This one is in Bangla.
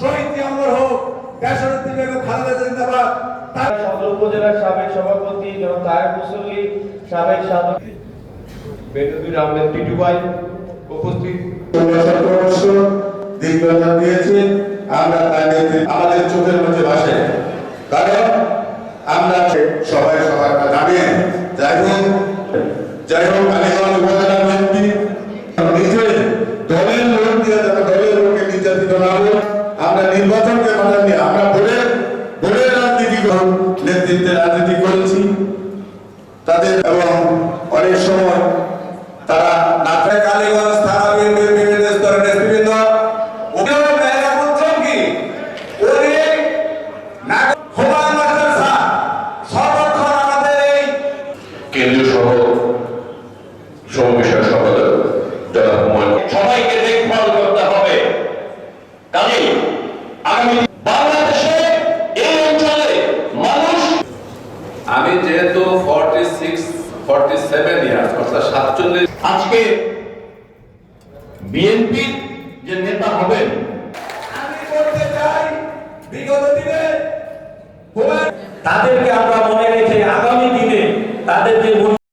শহীদ অমর হোক দেশনেত্রী বেগম খালেদা জিন্দাবাদ। উপজেলার সাবেক সভাপতি জনাব তায়েব মুসল্লি সাবেক সাধারণ বেনজুর আহমেদ টিটু ভাই উপস্থিত। দিগ্গজা দিয়েছে। আমরা তার আমাদের চোখের মধ্যে ভাসে। কারণ আমরা সবাই সবাইটা জানেন যাই হোক যাই হোক বাধা আমরা ভোটে ভোটের রাজনীতি নেতৃত্বে রাজনীতি করেছি। তাদের এবং অনেক সময় তারা না থাকে কালীগঞ্জ বিভিন্ন স্তরের নেতৃবৃন্দ। ওকেও মেয়েরা বলছেন কি? ওরে আমি যেহেতু forty six forty seven years অর্থাৎ সাতচল্লিশ। আজকে বিএনপির যে নেতা হবেন আমি চাই, বিগত দিনে তাদেরকে আমরা মনে রেখে